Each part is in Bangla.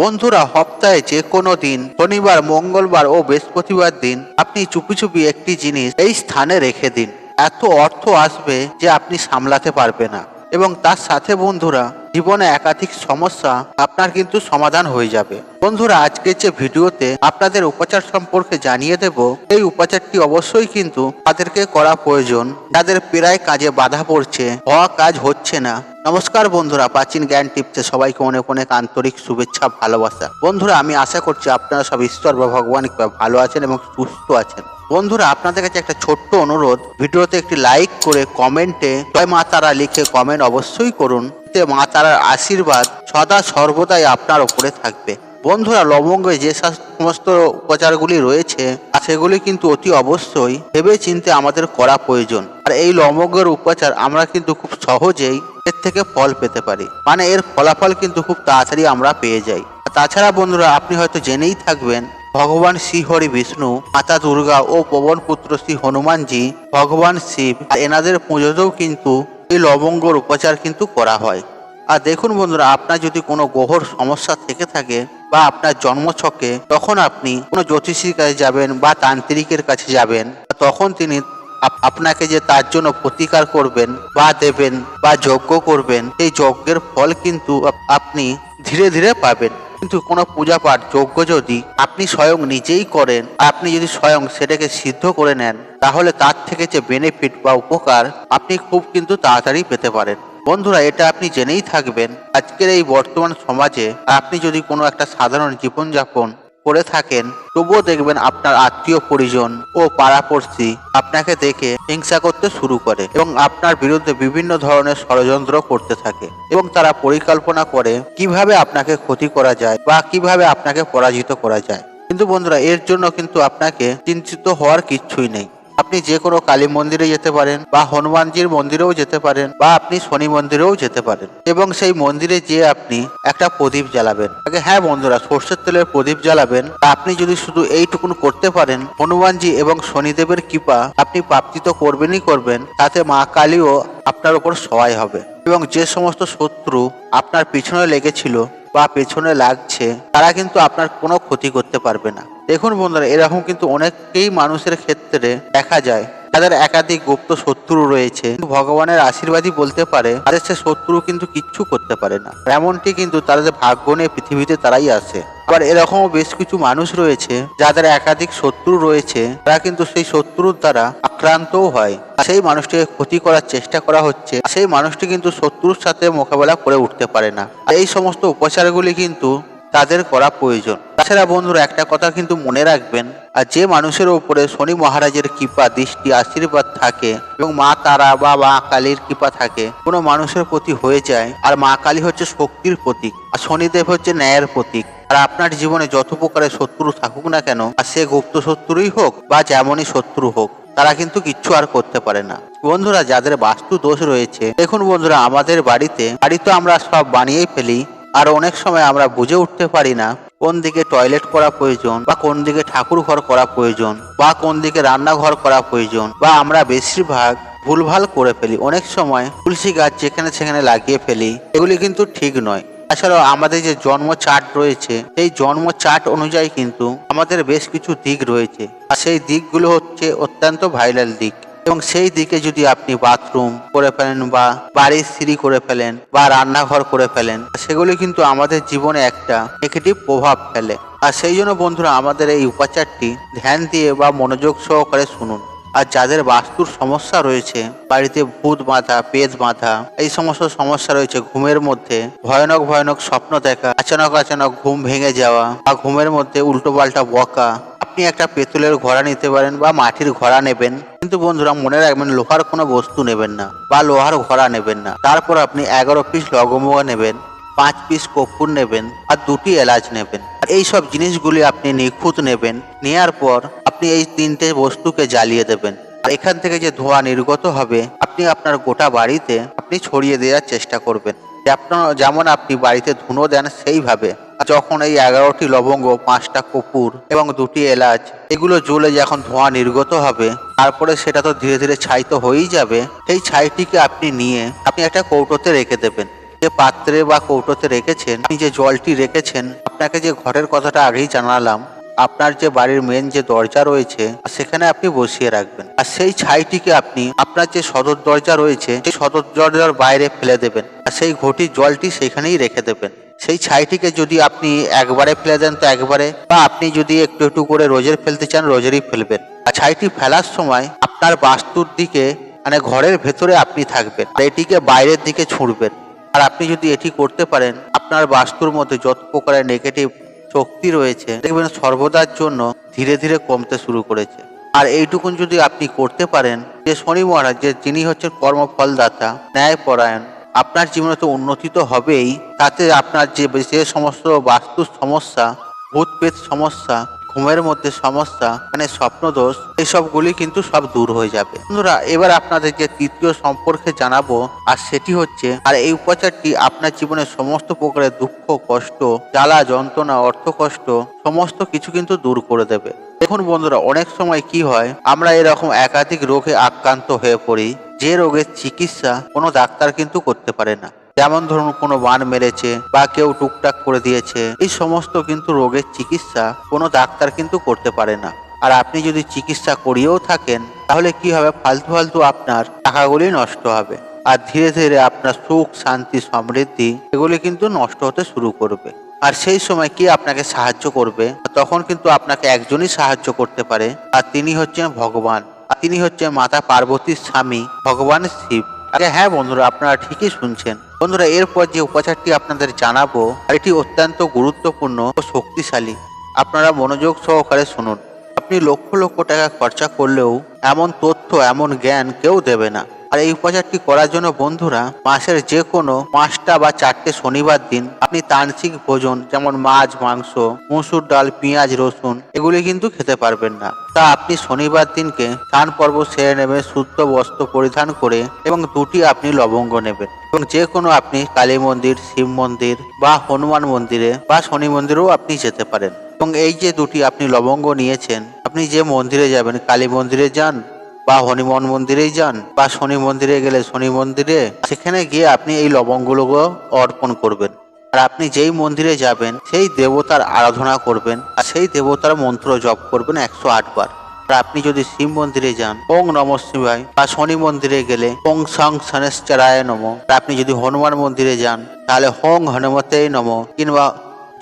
বন্ধুরা, সপ্তাহে যে কোনো দিন, শনিবার, মঙ্গলবার ও বৃহস্পতিবার দিন আপনি চুপি চুপি একটি জিনিস এই স্থানে রেখে দিন। এত অর্থ আসবে যে আপনি সামলাতে পারবে না। এবং তার সাথে বন্ধুরা, জীবনে একাধিক সমস্যা আপনার কিন্তু সমাধান হয়ে যাবে। বন্ধুরা, আজকের যে ভিডিওতে আপনাদের উপচার সম্পর্কে জানিয়ে দেব, এই উপাচারটি অবশ্যই কিন্তু তাদেরকে করা প্রয়োজন। যাদের প্রায় কাজে বাধা পড়ছে, হওয়া কাজ হচ্ছে না। নমস্কার বন্ধুরা, প্রাচীন জ্ঞান টিপসে সবাইকে অনেক অনেক আন্তরিক শুভেচ্ছা, ভালোবাসা। বন্ধুরা, আমি আশা করছি আপনারা সব ঈশ্বর বা ভগবান ভালো আছেন এবং সুস্থ আছেন। বন্ধুরা, আপনাদের কাছে একটা ছোট্ট অনুরোধ, ভিডিওতে একটি লাইক করে কমেন্টে জয় মা তারা লিখে কমেন্ট অবশ্যই করুন। মা তারার আশীর্বাদ সদা সর্বদাই আপনার ওপরে থাকবে। বন্ধুরা, লবঙ্গে যে সমস্ত উপচারগুলি রয়েছে, সেগুলি কিন্তু অতি অবশ্যই ভেবে চিনতে আমাদের করা প্রয়োজন। আর এই লবঙ্গের উপচার আমরা কিন্তু খুব সহজেই এর থেকে ফল পেতে পারি। মানে এর ফলাফল কিন্তু খুব তাড়াতাড়ি আমরা পেয়ে যাই। তাছাড়া বন্ধুরা, আপনি হয়তো জেনেই থাকবেন, ভগবান শ্রীহরি বিষ্ণু, মাতা দুর্গা ও পবন পুত্র শ্রী হনুমানজি, ভগবান শিব এনাদের পুজোতেও কিন্তু এই লবঙ্গর উপচার কিন্তু করা হয়। আর দেখুন বন্ধুরা, আপনার যদি কোনো গ্রহর সমস্যা থেকে থাকে বা আপনার জন্মছকে তখন আপনি কোনো জ্যোতিষীর কাছে যাবেন বা তান্ত্রিকের কাছে যাবেন, তখন তিনি আপ- আপনাকে যে তার জন্য প্রতিকার করবেন বা দেবেন বা যজ্ঞ করবেন, সেই যজ্ঞের ফল কিন্তু আপনি ধীরে ধীরে পাবেন। কিন্তু কোনো পূজা পাঠ যজ্ঞ যদি আপনি স্বয়ং নিজেই করেন, আপনি যদি স্বয়ং সেটাকে সিদ্ধ করে নেন, তাহলে তার থেকে যে বেনিফিট বা উপকার আপনি খুব কিন্তু তাড়াতাড়ি পেতে পারেন। বন্ধুরা, এটা আপনি জেনেই থাকবেন, আজকের এই বর্তমান সমাজে আপনি যদি কোনো একটা সাধারণ জীবনযাপন করে থাকেন, তবুও দেখবেন আপনার আত্মীয় পরিজন ও পাড়াপড়শি আপনাকে দেখে হিংসা করতে শুরু করে এবং আপনার বিরুদ্ধে বিভিন্ন ধরনের ষড়যন্ত্র করতে থাকে এবং তারা পরিকল্পনা করে কীভাবে আপনাকে ক্ষতি করা যায় বা কীভাবে আপনাকে পরাজিত করা যায়। কিন্তু বন্ধুরা, এর জন্য কিন্তু আপনাকে চিন্তিত হওয়ার কিচ্ছুই নেই। আপনি যে কোনো কালী মন্দিরে যেতে পারেন বা হনুমানজির মন্দিরেও যেতে পারেন বা আপনি শনি মন্দিরেও যেতে পারেন। এবং সেই মন্দিরে যেয়ে আপনি একটা প্রদীপ জ্বালাবেন। আগে হ্যাঁ বন্ধুরা, সর্ষের তেলের প্রদীপ জ্বালাবেন। আপনি যদি শুধু এইটুকুন করতে পারেন, হনুমানজি এবং শনিদেবের কৃপা আপনি প্রাপ্তি তো করবেনই করবেন, তাতে মা কালীও আপনার উপর সহায় হবে। এবং যে সমস্ত শত্রু আপনার পিছনে লেগেছিল বা পেছনে লাগছে, তারা কিন্তু আপনার কোনো ক্ষতি করতে পারবে না। দেখুন বন্ধুরা, এরকম কিন্তু অনেকেই মানুষের ক্ষেত্রে দেখা যায়। তাদের একাধিক গুপ্ত শত্রু রয়েছে। ভগবানের আশীর্বাদই বলতে পারে, তাদের সে শত্রু কিন্তু কিচ্ছু করতে পারে না। এমনটি কিন্তু তাদের ভাগ্য নিয়ে পৃথিবীতে তারাই আসে আবার এরকমও বেশ কিছু মানুষ রয়েছে, যাদের একাধিক শত্রু রয়েছে, তারা কিন্তু সেই শত্রুর দ্বারা আক্রান্তও হয়। সেই মানুষটিকে ক্ষতি করার চেষ্টা করা হচ্ছে সেই মানুষটি কিন্তু শত্রুর সাথে মোকাবেলা করে উঠতে পারে না। এই সমস্ত উপচারগুলি কিন্তু তাদের করা প্রয়োজন। তাছাড়া বন্ধুরা, একটা কথা কিন্তু মনে রাখবেন, আর যে মানুষের উপরে শনি মহারাজের কৃপা, দৃষ্টি, আশীর্বাদ থাকে এবং মা তারা বা মা কালীর কৃপা থাকে, কোনো মানুষের প্রতি হয়ে যায়। আর মা কালী হচ্ছে শক্তির প্রতীক, আর শনিদেব হচ্ছে ন্যায়ের প্রতীক। আর আপনার জীবনে যত প্রকারের শত্রু থাকুক না কেন, আর সে গুপ্ত শত্রুই হোক বা যেমনই শত্রু হোক, তারা কিন্তু কিচ্ছু আর করতে পারে না। বন্ধুরা, যাদের বাস্তু দোষ রয়েছে, দেখুন বন্ধুরা, আমাদের বাড়িতে, বাড়ি তো আমরা সব বানিয়েই ফেলি, আর অনেক সময় আমরা বুঝে উঠতে পারি না কোন দিকে টয়লেট করা প্রয়োজন বা কোন দিকে ঠাকুর ঘর করা প্রয়োজন বা কোন দিকে রান্নাঘর করা প্রয়োজন বা আমরা বেশিরভাগ ভুলভাল করে ফেলি। অনেক সময় তুলসী গাছ যেখানে সেখানে লাগিয়ে ফেলি, এগুলি কিন্তু ঠিক নয়। তাছাড়াও আমাদের যে জন্ম চার্ট রয়েছে, সেই জন্ম চার্ট অনুযায়ী কিন্তু আমাদের বেশ কিছু দিক রয়েছে। আর সেই দিকগুলো হচ্ছে অত্যন্ত ভাইরাল দিক। এবং সেই দিকে যদি আপনি বাথরুম করে ফেলেন বা বাড়ির সিঁড়ি করে ফেলেন বা রান্নাঘর করে ফেলেন, সেগুলি কিন্তু আমাদের জীবনে একটা নেগেটিভ প্রভাব ফেলে। আর সেই জন্য বন্ধুরা আমাদের এই উপাচারটি ধ্যান দিয়ে বা মনোযোগ সহকারে শুনুন। আর যাদের বাস্তুর সমস্যা রয়েছে, বাড়িতে ভূত বাঁধা পেট বাঁধা, এই সমস্ত সমস্যা রয়েছে ঘুমের মধ্যে, ভয়ানক ভয়ানক স্বপ্ন দেখা, আচানক আচানক ঘুম ভেঙে যাওয়া বা ঘুমের মধ্যে উল্টো পাল্টা বকা আপনি একটা পেতলের ঘোড়া নিতে পারেন বা মাটির ঘোড়া নেবেন। কিন্তু বন্ধুরা, মনে রাখবেন, লোহার কোনো বস্তু নেবেন না বা লোহার ঘোড়া নেবেন না। তারপর আপনি এগারো পিস লবঙ্গ নেবেন, পাঁচ পিস কর্পূর নেবেন আর দুটি এলাচ নেবেন। আর এই সব জিনিসগুলি আপনি নিখুঁত নেবেন, নেয়ার পর আপনি এই তিনটে বস্তুকে জ্বালিয়ে দেবেন। আর এখান থেকে যে ধোঁয়া নির্গত হবে, আপনি আপনার গোটা বাড়িতে আপনি ছড়িয়ে দেওয়ার চেষ্টা করবেন। যেমন আপনি বাড়িতে ধুনো দেন সেইভাবে। যখন এই এগারোটি লবঙ্গ, পাঁচটা কপুর এবং দুটি এলাচ, এগুলো জ্বলে যখন ধোঁয়া নির্গত হবে, তারপরে সেটা তো ধীরে ধীরে ছাই তো হয়েই যাবে, সেই ছাইটিকে আপনি নিয়ে আপনি একটা কৌটোতে রেখে দেবেন। যে পাত্রে বা কৌটোতে রেখেছেন, আপনি যে জলটি রেখেছেন, আপনাকে যে ঘরের কথাটা আগেই জানালাম, আপনার যে বাড়ির মেন যে দরজা রয়েছে, সেখানে আপনি বসিয়ে রাখবেন। আর সেই ছাইটিকে আপনি আপনার যে সদর দরজা রয়েছে, সেই সদর দরজার বাইরে ফেলে দেবেন। আর সেই ঘটির জলটি সেখানেই রেখে দেবেন। সেই ছাইটিকে যদি আপনি একবারে ফেলে দেন, তো একবারে বা আপনি যদি একটু একটু করে রোজের ফেলতে চান, রোজেরই ফেলবেন। আর ছাইটি ফেলার সময় আপনার বাস্তুর দিকে মানে ঘরের ভেতরে আপনি থাকবেন। আর এটিকে বাইরের দিকে ছুঁড়বেন। আর আপনি যদি এটি করতে পারেন, আপনার বাস্তুর মধ্যে যত প্রকারের নেগেটিভ শক্তি রয়েছে, দেখবেন সর্বদার জন্য ধীরে ধীরে কমতে শুরু করেছে। আর এইটুকুন যদি আপনি করতে পারেন, যে শনি মহারাজ, যে যিনি হচ্ছেন কর্মফলদাতা, ন্যায়পরায়ণ আপনার জীবনে তো উন্নতি তো হবেই, তাতে আপনার যে যে সমস্ত বাস্তু সমস্যা ভূত পেত সমস্যা ঘুমের মধ্যে সমস্যা মানে স্বপ্নদোষ এসবগুলি কিন্তু সব দূর হয়ে যাবে। বন্ধুরা, এবার আপনাদের যে তৃতীয় সম্পর্কে জানাব, আর সেটি হচ্ছে, আর এই উপচারটি আপনার জীবনের সমস্ত প্রকারের দুঃখ, কষ্ট, জ্বালা, যন্ত্রণা অর্থ কষ্ট সমস্ত কিছু কিন্তু দূর করে দেবে। দেখুন বন্ধুরা, অনেক সময় কি হয়, আমরা এরকম একাধিক রোগে আক্রান্ত হয়ে পড়ি, যে রোগের চিকিৎসা কোনো ডাক্তার কিন্তু করতে পারে না। যেমন ধরুন কোনো বান মেরেছে বা কেউ টুকটাক করে দিয়েছে, এই সমস্ত কিন্তু রোগের চিকিৎসা কোনো ডাক্তার কিন্তু করতে পারে না। আর আপনি যদি চিকিৎসা করিয়েও থাকেন, তাহলে কি হবে? ফালতু ফালতু আপনার টাকাগুলি নষ্ট হবে। আর ধীরে ধীরে আপনার সুখ, শান্তি, সমৃদ্ধি এগুলি কিন্তু নষ্ট হতে শুরু করবে। আর সেই সময় কে আপনাকে সাহায্য করবে? তখন কিন্তু আপনাকে একজনই সাহায্য করতে পারে, আর তিনি হচ্ছেন ভগবান। আর তিনি হচ্ছেন মাতা পার্বতীর স্বামী, ভগবান শিব। আরে হ্যাঁ বন্ধুরা, আপনারা ঠিকই শুনছেন। বন্ধুরা, এরপর যে উপাচারটি আপনাদের জানাব, এটি অত্যন্ত গুরুত্বপূর্ণ ও শক্তিশালী। আপনারা মনোযোগ সহকারে শুনুন। আপনি লক্ষ লক্ষ টাকা খরচা করলেও এমন তথ্য, এমন জ্ঞান কেউ দেবে না। আর এই উপচারটি করার জন্য বন্ধুরা, মাসের যে কোনো পাঁচটা বা চারটে শনিবার দিন আপনি তান্ত্রিক ভোজন, যেমন মাছ, মাংস, মসুর ডাল, পেঁয়াজ, রসুন, এগুলি কিন্তু খেতে পারবেন না। তা আপনি শনিবার দিনকে স্নান পর্ব সেরে নেবেন, শুদ্ধ বস্ত্র পরিধান করে এবং দুটি আপনি লবঙ্গ নেবেন। এবং যে কোনো আপনি কালী মন্দির, শিব মন্দির বা হনুমান মন্দিরে বা শনি মন্দিরেও আপনি যেতে পারেন। এবং এই যে দুটি আপনি লবঙ্গ নিয়েছেন, আপনি যে মন্দিরে যাবেন, কালী মন্দিরে যান বা হনুমান মন্দিরেই যান, বা শনি মন্দিরে গেলে শনি মন্দিরে, সেখানে গিয়ে আপনি এই লবঙ্গগুলো অর্পণ করবেন। আর আপনি যেই মন্দিরে যাবেন, সেই দেবতার আরাধনা করবেন, আর সেই দেবতার মন্ত্র জপ করবেন একশো আট বার। আর আপনি যদি শিব মন্দিরে যান, ওং নম শিবায়, বা শনি মন্দিরে গেলে ওং সং শনেশ্চরায় নম। আর আপনি যদি হনুমান মন্দিরে যান, তাহলে হোং হনুমতে নম, কিংবা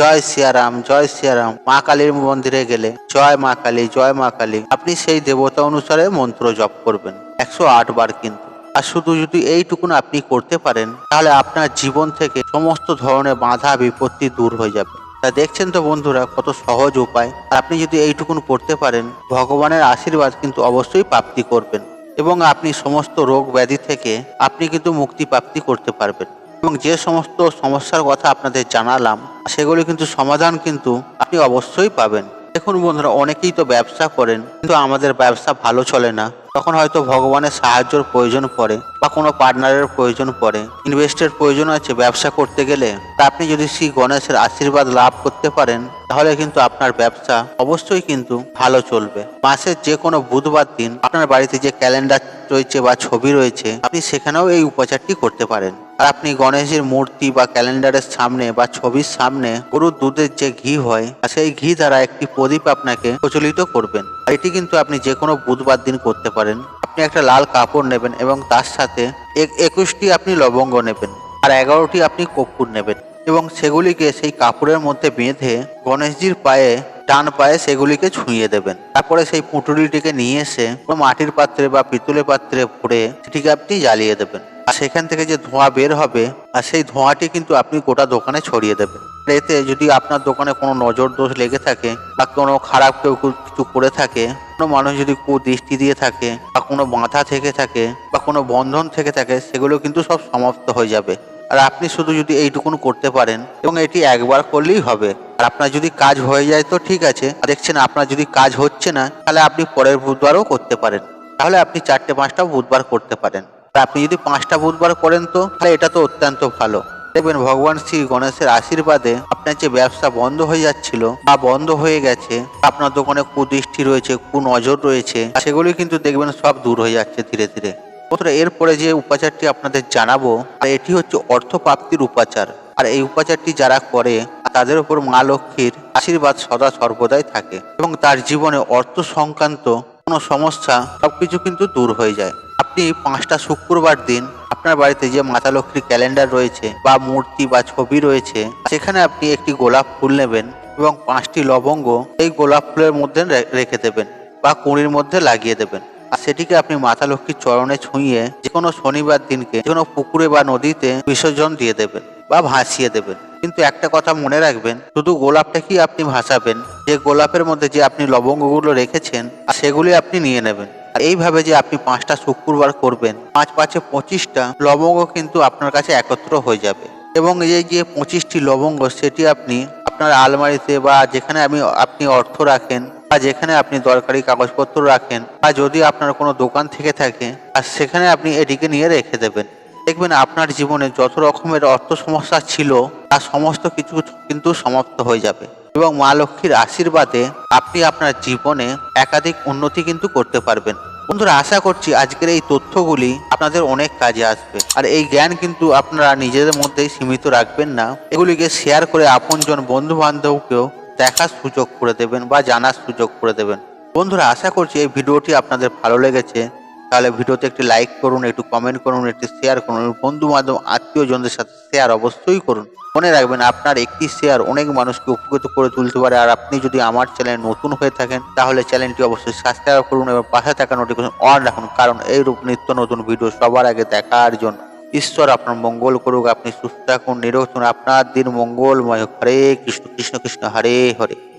জয় সিয়ারাম জয় সিয়ারাম। মা কালীর মন্দিরে গেলে, জয় মা কালী, জয় মা কালী। আপনি সেই দেবতা অনুসারে মন্ত্র জপ করবেন। একশো আট বার কিন্তু। আর শুধু যদি এইটুকুন আপনি করতে পারেন, তাহলে আপনার জীবন থেকে সমস্ত ধরনের বাধা, বিপত্তি দূর হয়ে যাবে। তা দেখছেন তো বন্ধুরা, কত সহজ উপায়। আর আপনি যদি এইটুকুন করতে পারেন, ভগবানের আশীর্বাদ কিন্তু অবশ্যই প্রাপ্তি করবেন। এবং আপনি সমস্ত রোগ ব্যাধি থেকে আপনি কিন্তু মুক্তি প্রাপ্তি করতে পারবেন। এবং যে সমস্ত সমস্যার কথা আপনাদের জানালাম, সেগুলি কিন্তু সমাধান কিন্তু আপনি অবশ্যই পাবেন। দেখুন বন্ধুরা, অনেকেই তো ব্যবসা করেন, কিন্তু আমাদের ব্যবসা ভালো চলে না। তখন হয়তো ভগবানের সাহায্যর প্রয়োজন পড়ে বা কোনো পার্টনারের প্রয়োজন পড়ে। ইনভেস্টের প্রয়োজন আছে ব্যবসা করতে গেলে। তা আপনি যদি শ্রী গণেশের আশীর্বাদ লাভ করতে পারেন, তাহলে কিন্তু আপনার ব্যবসা অবশ্যই কিন্তু ভালো চলবে। মাসের যে কোনো বুধবার দিন আপনার বাড়িতে যে ক্যালেন্ডার রয়েছে বা ছবি রয়েছে, আপনি সেখানেও এই উপচারটি করতে পারেন। আর আপনি গণেশের মূর্তি বা ক্যালেন্ডারের সামনে বা ছবির সামনে গরুর দুধের যে ঘি হয় সেই ঘি দ্বারা একটি প্রদীপ আপনাকে প্রচলিত করবেন। এটি কিন্তু আপনি যে কোনো বুধবার দিন করতে পারেন। আপনি একটা লাল কাপড় নেবেন এবং তার সাথে এক- একুশটি আপনি লবঙ্গ নেবেন আর এগারোটি আপনি কর্পূর নেবেন এবং সেগুলিকে সেই কাপড়ের মধ্যে বেঁধে গণেশজির পায়ে, ডান পায়ে সেগুলিকে ছুঁয়ে দেবেন। তারপরে সেই পুঁটুলিটিকে নিয়ে এসে মাটির পাত্রে বা পিতলের পাত্রে ভরে সেটিকে আপনি জ্বালিয়ে দেবেন। আর সেখান থেকে যে ধোঁয়া বের হবে, আর সেই ধোঁয়াটি কিন্তু আপনি গোটা দোকানে ছড়িয়ে দেবেন। এতে যদি আপনার দোকানে কোনো নজর দোষ লেগে থাকে বা কোনো খারাপ কেউ কিছু করে থাকে, কোনো মানুষ যদি কুদৃষ্টি দিয়ে থাকে বা কোনো বাঁধা থেকে থাকে বা কোনো বন্ধন থেকে থাকে, সেগুলো কিন্তু সব সমাপ্ত হয়ে যাবে। আর আপনি শুধু যদি এইটুকুন করতে পারেন এবং এটি একবার করলেই হবে। আর আপনার যদি কাজ হয়ে যায় তো ঠিক আছে। দেখছেন আপনার যদি কাজ হচ্ছে না, তাহলে আপনি পরের বুধবারও করতে পারেন। তাহলে আপনি চারটে পাঁচটা বুধবার করতে পারেন। আপনি যদি পাঁচটা বুধবার করেন তো, তাহলে এটা তো অত্যন্ত ভালো। দেখবেন ভগবান শ্রী গণেশের আশীর্বাদে আপনার যে ব্যবসা বন্ধ হয়ে যাচ্ছিল বা বন্ধ হয়ে গেছে, আপনার দোকানে কুদৃষ্টি রয়েছে, কুনজর রয়েছে, সেগুলি কিন্তু দেখবেন সব দূর হয়ে যাচ্ছে ধীরে ধীরে। বন্ধুরা এরপরে যে উপাচারটি আপনাদের জানাব এটি হচ্ছে অর্থ প্রাপ্তির উপাচার। আর এই উপাচারটি যারা করে, তাদের উপর মা লক্ষ্মীর আশীর্বাদ সদা সর্বদাই থাকে এবং তার জীবনে অর্থ সংক্রান্ত কোনো সমস্যা, সবকিছু কিন্তু দূর হয়ে যায়। আপনি পাঁচটা শুক্রবার দিন আপনার বাড়িতে যে মাতা লক্ষ্মীর ক্যালেন্ডার রয়েছে বা মূর্তি বা ছবি রয়েছে, সেখানে আপনি একটি গোলাপ ফুল নেবেন এবং পাঁচটি লবঙ্গ এই গোলাপ ফুলের মধ্যে রেখে দেবেন বা কুঁড়ির মধ্যে লাগিয়ে দেবেন। আর সেটিকে আপনি মাতা লক্ষ্মীর চরণে ছুঁয়ে যে কোনো শনিবার দিনকে যে কোনো পুকুরে বা নদীতে বিসর্জন দিয়ে দেবেন বা ভাসিয়ে দেবেন। কিন্তু একটা কথা মনে রাখবেন, শুধু গোলাপটা কি আপনি ভাসাবেন, যে গোলাপের মধ্যে যে আপনি লবঙ্গগুলো রেখেছেন সেগুলি আপনি নিয়ে নেবেন। এইভাবে যে আপনি পাঁচটা শুক্রবার করবেন, পাঁচ পাঁচে পঁচিশটা লবঙ্গ কিন্তু আপনার কাছে একত্র হয়ে যাবে। এবং এই যে পঁচিশটি লবঙ্গ সেটি আপনি আপনার আলমারিতে বা যেখানে আমি, আপনি অর্থ রাখেন বা যেখানে আপনি দরকারি কাগজপত্র রাখেন বা যদি আপনার কোনো দোকান থেকে থাকে, আর সেখানে আপনি এটিকে নিয়ে রেখে দেবেন। দেখবেন আপনার জীবনে যত রকমের অর্থ সমস্যা ছিল, তার সমস্ত কিছু কিন্তু সমাপ্ত হয়ে যাবে। এবং মা লক্ষ্মীর আশীর্বাদে আপনি আপনার জীবনে একাধিক উন্নতি কিন্তু করতে পারবেন। বন্ধুরা, আশা করছি আজকের এই তথ্যগুলি আপনাদের অনেক কাজে আসবে। আর এই জ্ঞান কিন্তু আপনারা নিজেদের মধ্যেই সীমিত রাখবেন না। এগুলিকে শেয়ার করে আপনজন বন্ধু বান্ধবকেও দেখার সুযোগ করে দেবেন বা জানার সুযোগ করে দেবেন। বন্ধুরা, আশা করছি এই ভিডিওটি আপনাদের ভালো লেগেছে। তাহলে ভিডিওতে একটি লাইক করুন, একটু কমেন্ট করুন, একটি শেয়ার করুন বন্ধু বান্ধব আত্মীয়জনদের সাথে শেয়ার অবশ্যই করুন। মনে রাখবেন, আপনার একটি শেয়ার অনেক মানুষকে উপকৃত করে তুলতে পারে। আর আপনি যদি আমার চ্যানেল নতুন হয়ে থাকেন, তাহলে চ্যানেলটি অবশ্যই সাবস্ক্রাইব করুন এবং পাশে থাকা নোটিফিকেশন অন রাখুন। কারণ এইরূপ নিত্য নতুন ভিডিও সবার আগে দেখার জন্য ঈশ্বর আপনার মঙ্গল করুক, আপনি সুস্থ থাকুন, নিরোগ আপনার দিন মঙ্গলময়। হরে কৃষ্ণ কৃষ্ণ কৃষ্ণ, হরে হরে।